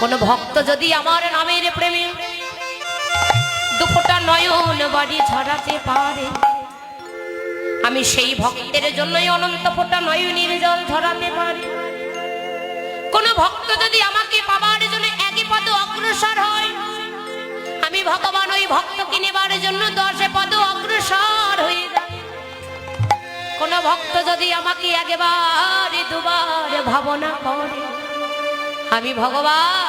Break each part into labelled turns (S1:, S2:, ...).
S1: কোন ভক্ত যদি আমার নামের প্রেমে দুপোটা নয়ন বাড়ি ঝরাতে পারে, আমি সেই ভক্তের জন্যই অনন্ত ফোটা নয়নের জল ঝরাতে পারি। কোন ভক্ত যদি আমাকে পাবার জন্য একই পদ অগ্রসর হয়, আমি ভগবান ওই ভক্তকে নেবার জন্য দশে পদ অগ্রসর হয়ে কোন ভক্ত যদি আমাকে একবার দুবার ভাবনা করে আমি ভগবান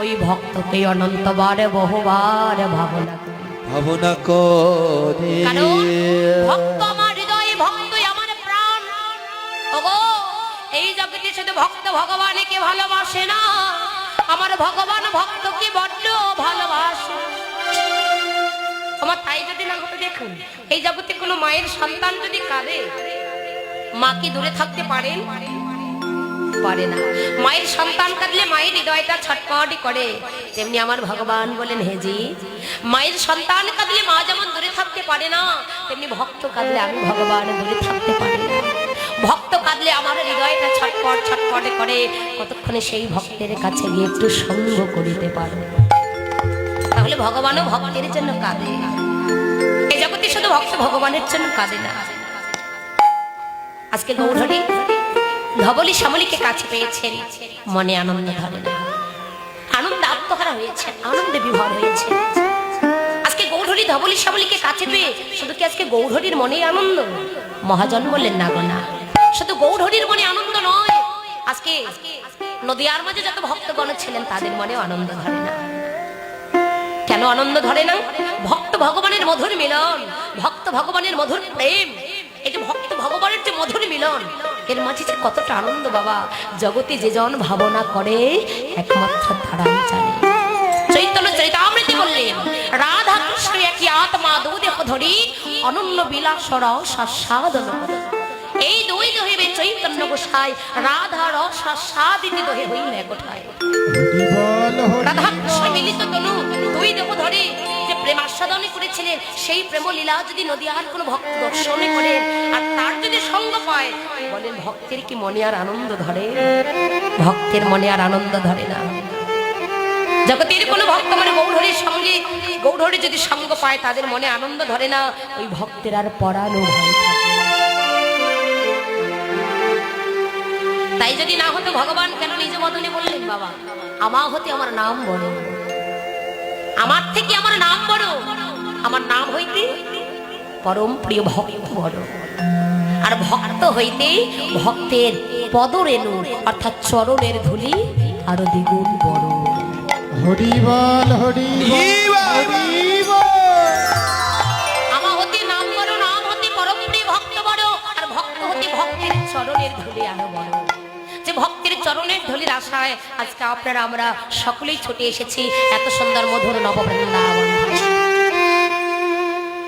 S1: ওই ভক্তকে অনন্তবার বহুবার ভাবনা করি।
S2: ভাবনা করে।
S1: ভক্ত আমার হৃদয়ে ভক্তই আমার প্রাণ। ওগো এই জগতে শুধু ভক্ত ভগবানকে ভালোবাসে না আমার ভগবান ভক্তকে বড্ড ভালোবাসে। আমার তাই যদি না হতো দেখুন এই জগতে কোনো মায়ের সন্তান যদি কাঁদে মা কি দূরে থাকতে পারেন? পারে না। মায়ের সন্তান কাঁদলে মায়ের হৃদয়টা ছটপটি করে। তেমনি আমার ভগবান বলেন হেজি মায়ের সন্তান কাঁদলে মা যেমন দূরে থাকতে পারে না, তেমনি ভক্ত কাঁদলে আমি ভগবান দূরে থাকতে পারি না। ভক্ত কাঁদলে আমার হৃদয়টা ছটপট, ছটপটে করে। কতক্ষণে সেই ভক্তের কাছে গিয়ে একটু সঙ্গ করিতে পারো তাহলে ভগবানও ভক্তের জন্য কাঁদে। এই জগতে শুধু ভক্ত ভগবানের জন্য কাঁদে না। আজকে গৌরহরি ধবলি শ্যামলীকে কাছে পেয়েছেন। মনে আনন্দ ধরে না। আনন্দ আত্মহারা হয়েছে, আনন্দে বিভর হয়েছে। আজকে গৌরহরি ধবলি শ্যামলীকে কাছে পেয়ে শুধু কি আজকে গৌরহরির মনে আনন্দ? মহাজন বললেন না গো শুধু গৌরহরির মনে আনন্দ নয়, আজকে নদিয়ার মাঝে যত ভক্তগণ ছিলেন তাদের মনেও আনন্দ ধরে না। কেন আনন্দ ধরে না? ভক্ত ভগবানের মধুর মিলন, ভক্ত ভগবানের মধুর প্রেম। এই যে ভক্ত ভগবানের যে মধুর মিলন এর মাঝে যে কতটা আনন্দ বাবা। জগতে যে জন ভাবনা করে একমাত্র ধারাই জানে। চৈতন্য চরিতামৃতি বললেন রাধা কৃষ্ণ একই আত্মা দুদেহ ধরি অনন্য বিলাস রস সাধন করে। এই দুই দহিবে চৈতন্য গোসাই রাধা রস সাদিনী দহে হইল একঠায় রাধা কৃষ্ণ মিলিত তনু দুই দেহ ধরে প্রেম আস্বাদনে করেছিলেন, সেই প্রেম লীলা যদি নদীয়ার কোনো ভক্ত দর্শনে করেন আর তার যদি সঙ্গ পায়, বলেন ভক্তের কি মনে আর আনন্দ ধরে? ভক্তের মনে আর আনন্দ ধরে না। জগতের কোনো ভক্ত মানে গৌরহরির সঙ্গে, গৌরহরি যদি সঙ্গ পায়, তাদের মনে আনন্দ ধরে না, ওই ভক্তের আর ভয় তাই যদি না হতো ভগবান, কেন নিজ মদনে বললেন বাবা? আমার হতে আমার নাম বড় আমার থেকে আমার নাম বড়। আমার নাম হইতে পরম প্রিয় ভক্ত বড়। আর ভক্ত হইতে ভক্তের পদরেণু অর্থাৎ চরণের ধুলি আরও দ্বিগুণ বড়।
S3: হরিবল হরিবল হরিবল!
S1: আমার হতে নাম বড় নাম হতে পরম প্রিয় ভক্ত বড়। আর ভক্ত হতে ভক্তের চরণের ধুলি আরও ভক্তের চরণের ধুলির আশায় আজকে আপনারা, আমরা সকলেই ছুটে এসেছি। এত সুন্দর মধুর নববৃন্দাবন।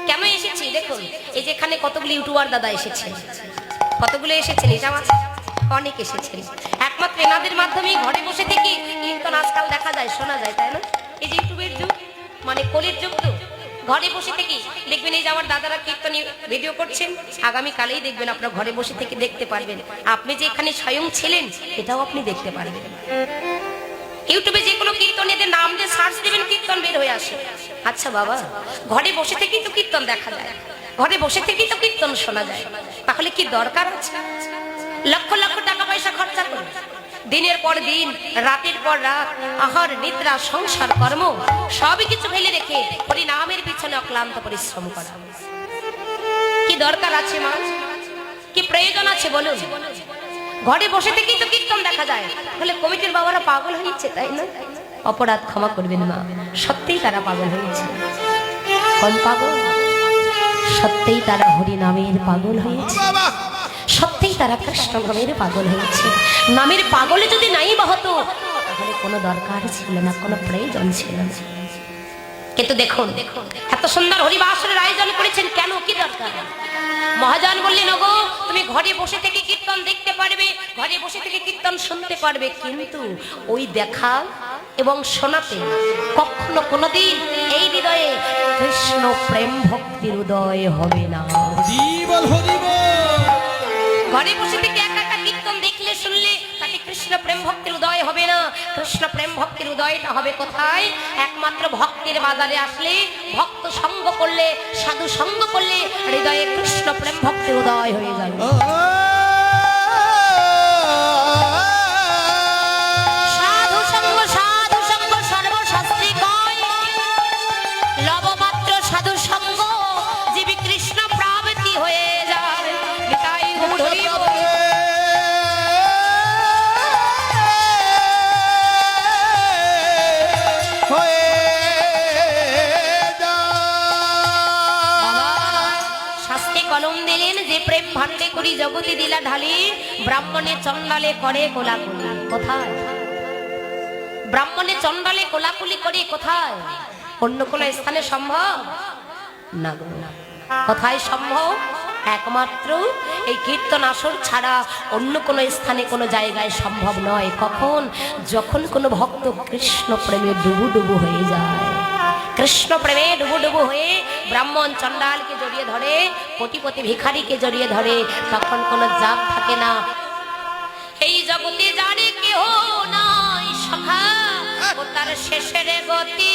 S1: কেন এসেছি? দেখুন, এই যে এখানে কতগুলি ইউটিউবার দাদা এসেছে কতগুলো এসেছেন? এটা আমার অনেক এসেছেন। একমাত্র এনাদের মাধ্যমেই ঘরে বসে থেকে কীর্তন আজকাল দেখা যায়, শোনা যায়, তাই না? এই যে ইউটিউবের যুগ মানে কলির যুগ তো। ঘরে বসে থেকে দেখবেন এই যে আমার দাদারা কীর্তন ভিডিও করছেন আগামী কালেই দেখবেন আপনার ঘরে বসে থেকে দেখতে পারবেন। আপনি যে এখানে স্বয়ং ছিলেন, এটাও আপনি দেখতে পারবেন। ইউটিউবে যে কোনো কীর্তন কীর্তনীদের নাম দিয়ে সার্চ দিবেন, কীর্তন বের হয়ে আসে। আচ্ছা বাবা, ঘরে বসে থেকেই তো কীর্তন দেখা যায়। ঘরে বসে থেকেই তো কীর্তন শোনা যায়। তাহলে কি দরকার আছে? লক্ষ লক্ষ টাকা পয়সা খরচা করে দিনের পর দিন, রাতের পর রাত, আহার, নিদ্রা, সংসার, কর্ম, সবই কিছু ফেলে রেখে হরি নামের পিছনে অক্লান্ত পরিশ্রম করা। কি দরকার আছে মা? কি প্রয়োজন আছে বলুন? ঘরে বসে থেকেই তো কীর্তন দেখা যায়। তাহলে কমিটির বাবারা পাগল হয়েছে, তাই না? অপরাধ ক্ষমা করবেন মা, সত্যিই তারা পাগল হয়েছে। কোন পাগল? সত্যিই তারা হরি নামের পাগল হয়েছে। তারা কৃষ্ণ নামের পাগল হয়েছে। নামের পাগলে যদি নাই বা হতো তাহলে কোনো দরকার ছিল না, কোনো প্রয়োজন ছিল না। কিন্তু দেখুন, এত সুন্দর হরিবাসরের আয়োজন করেছেন কেন? কি দরকার? মহাজন বললেন, ওগো, তুমি ঘরে বসে থেকে কীর্তন দেখতে পারবে, ঘরে বসে থেকে কীর্তন শুনতে পারবে। কিন্তু ওই দেখা এবং শোনাতে কখনো কোনোদিন এই হৃদয়ে কৃষ্ণ প্রেম ভক্তির উদয় হবে না। থেকে একা কীর্তন দেখলে, শুনলে তাতে কৃষ্ণ প্রেম ভক্তির উদয় হবে না। কৃষ্ণ প্রেম ভক্তির উদয়টা হবে কোথায়? একমাত্র ভক্তের বাজারে আসলে ভক্ত সঙ্গ করলে, সাধু সঙ্গ করলে হৃদয়ে কৃষ্ণ প্রেম ভক্তির উদয় হয়ে যাবে। কলম দিলেন যে প্রেম ভান্ডে করি জগতি দিলা ঢালি, ব্রাহ্মণে চন্ডালে করে কোলাকুলি। কোথায়? ব্রাহ্মণে চন্ডালে কোলাকুলি করে কোথায়? অন্য কোন স্থানে সম্ভব? না। কোথায় সম্ভব? একমাত্র এই কীর্তন আসর ছাড়া অন্য কোনো স্থানে কোনো জায়গায় সম্ভব নয়। কখন? যখন কোনো ভক্ত কৃষ্ণ প্রেমে ডুবু ডুবু হয়ে যায়। কৃষ্ণ প্রেমে ডুবু ডুবু হয়ে ব্রাহ্মণ চণ্ডালকে জড়িয়ে ধরে, কোটিপতি ভিখারিকে জড়িয়ে ধরে, তখন কোনো জাত থাকে না। এই জগতে জানে কেহ নাই সখা, ও তার শেষের গতি।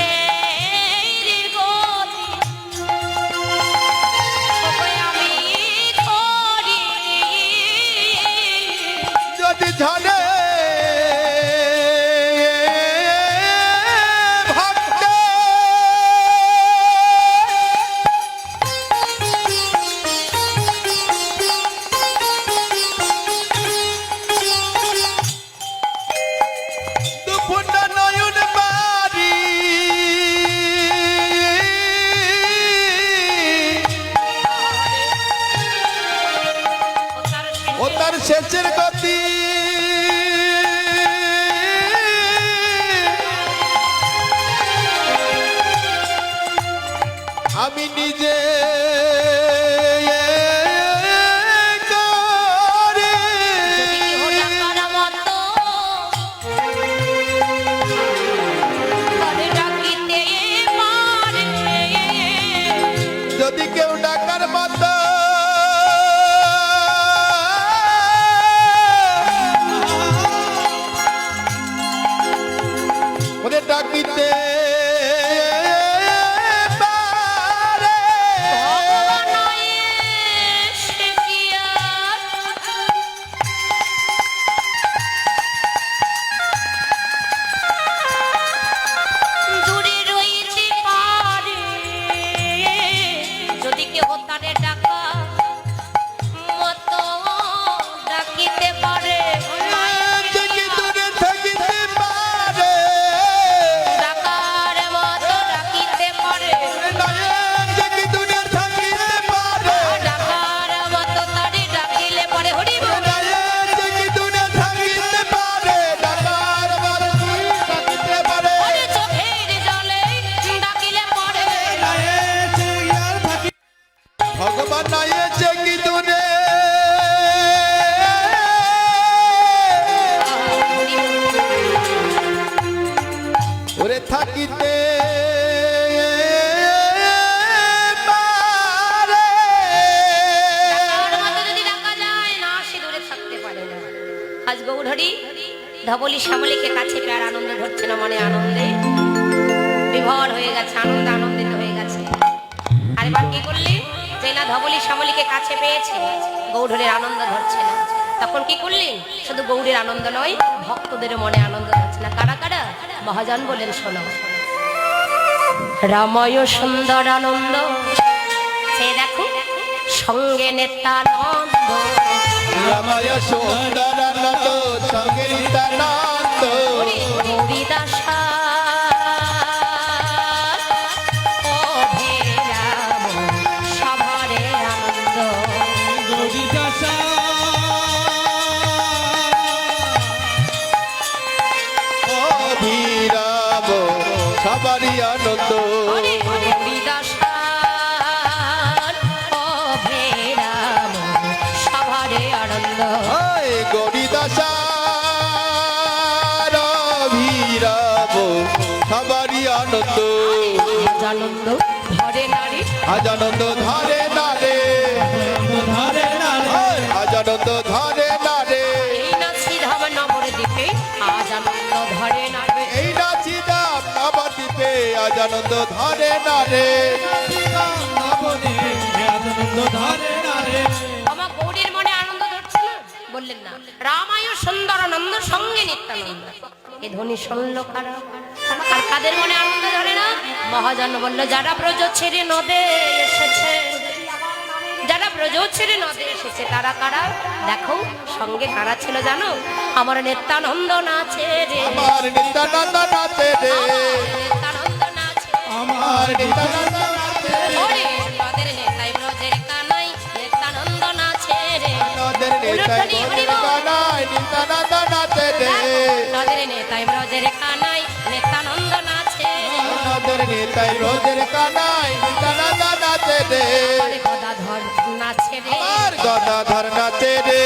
S1: ধবলি শ্যামলীকে কাছে পেয়ার আনন্দ ধরছে না মনে আনন্দে? বিভর হয়ে গেছে, আনন্দ আনন্দিত হয়ে গেছে। আর এবার কি করলি? যে না ধবলি শ্যামলীকে কাছে পেয়েছে গৌড়ের আনন্দ ধরছে না। তখন কি করলি? শুধু গৌড়ের আনন্দ নয়, ভক্তদের মনে আনন্দ ধরছে না। কারা কারা? মহাজন বলেন, শোনো। রাময় সুন্দর আনন্দ, সে দেখো, সঙ্গে নেতানন্দ।
S2: রামায় সুন্দর আনন্দ সঙ্গে নিত্যানন্দ
S1: হরিদাসা
S2: আনন্দ।
S1: আনন্দ ধরে নারী।
S2: আজ আনন্দ ধরে না রে
S3: ধরে না রে
S2: আজ আনন্দ ধরে না রে
S1: এই না শ্রীধাম নগর দ্বীপে আজ আনন্দ ধরে নারী।
S2: এই নাচি দাম নবদ্বীপে আজ আনন্দ ধরে না রে
S3: আনন্দ ধরে না রে
S1: আমার গৌরীর মনে আনন্দ ধরছে না বললেন না। রামায়ণ সুন্দর আনন্দ সঙ্গে নিত্যানন্দ। এ ধ্বনি শুনল কারা? আর কাদের মনে আনন্দ ধরে না? মহাজন বলল যারা ব্রজ ছেড়ে নদে এসেছে। যারা ব্রজ ছেড়ে নদে এসেছে তারা কারা? দেখো সঙ্গে কারা ছিল জানো? আমার নিত্যানন্দ নাচে রে।
S2: আমার নিত্যানন্দ নাচে রে।
S1: নিত্যানন্দ নাচে
S2: আমার নিত্যানন্দ নাচে রে।
S1: নদের নেতাই ব্রজের কানাই নিত্যানন্দ নাচে রে।
S2: নদের নেতাই
S1: উলুধ্বনি
S2: কানাই নিত্যানন্দ নাচে রে।
S1: নদের নেতাই ব্রজের
S2: নেতাই রোজের কানাই দানা নাচে রে
S1: গদাধর নাচে রে।
S2: গদা গদাধর নাচে রে।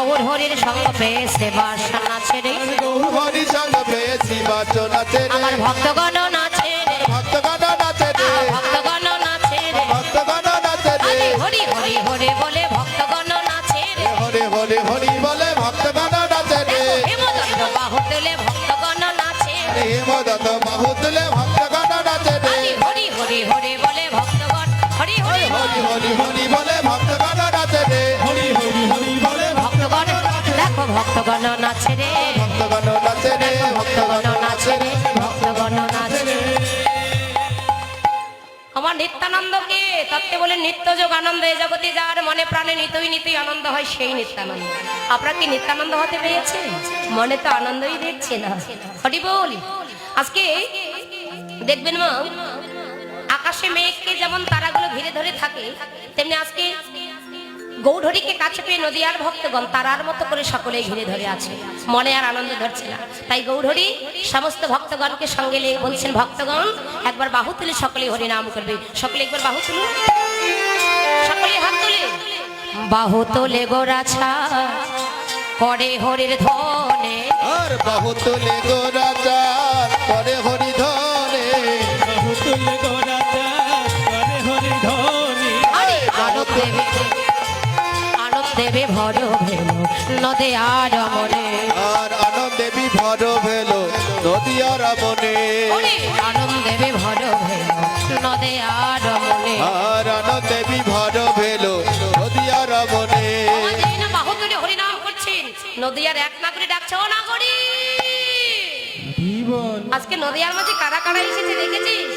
S2: গৌর
S1: হরির সঙ্গ পেয়ে সে বাসন রে
S2: গৌর হরি সঙ্গ পেয়ে শিবাচ নাচে রে
S1: আমার ভক্তগণ নাচে
S2: ভক্তগণ নাচে
S1: ভক্তগণ নাচে
S2: ভক্তগণ নাচে
S1: হরি হরি হরি বলে ভক্তগণ নাচে রে
S2: হরে হরে হরি বলে ভক্তগণ নাচে রে
S1: হেমদণ্ড বাহু তুলে ভক্তগণ নাচে রে
S2: হেমদত বাহু তুলে ভক্তগণ নাচে
S1: হরি হরি হরি বলে ভক্তগণ। হরি হরি
S2: হরি হরি হরি বলে ভক্তগণ
S1: ভক্তগণ নাচে রে।
S2: ভক্তগণ নাচে রে
S1: ভক্তগণ নাচে রে ভক্তগণ নাচে রে। আমার নিত্যানন্দকে তত্ত্বে বলে নিত্য যোগ আনন্দ এ জগতে যার মনে প্রাণে নিতই নিতই আনন্দ হয় সেই নিত্যানন্দ। আপনারা কি নিত্যানন্দ হতে পেরেছেন? মনে তো আনন্দই দেখছে না। হরি বল। আজকে দেখবেন মা আকাশে মেঘকে যেমন তারাগুলো ঘিরে ধরে থাকে তেমনি আজকে গৌধরীকে কাছে পেয়ে নদীয়ার ভক্তগণ তারার মতো করে সকলে ঘিরে ধরে আছে। মনে আর আনন্দ ধরছে না। তাই গৌধরী সমস্ত ভক্তগণকে সঙ্গে নিয়ে বলছেন ভক্তগণ একবার বাহু তুলে সকলে হরি নাম করবে। সকলে একবার বাহু তুলুন। সকলে হাত তুলে। বাহু তোলে গোরাছা করে হরির ধনে
S2: আর বাহু তুলে গোরাচার করে হরি ধরে
S3: বহু তুলে
S1: দেবে ভর ভেল নদে আর মনে
S2: আর আনন্দে বিভর ভেল নদিয়ার মনে
S1: ওরে আনন্দে ভর ভেল নদে আর মনে
S2: আর আনন্দে বিভর ভেল নদিয়ার মনে
S1: আমাদের এই না বাহুদুরে হরিনাম করছেন নদিয়ার এক নাগরি ডাকছে ও নাগরি! আজকে নদিয়ার মাঝে কারা কারা এসেছে দেখেছিস?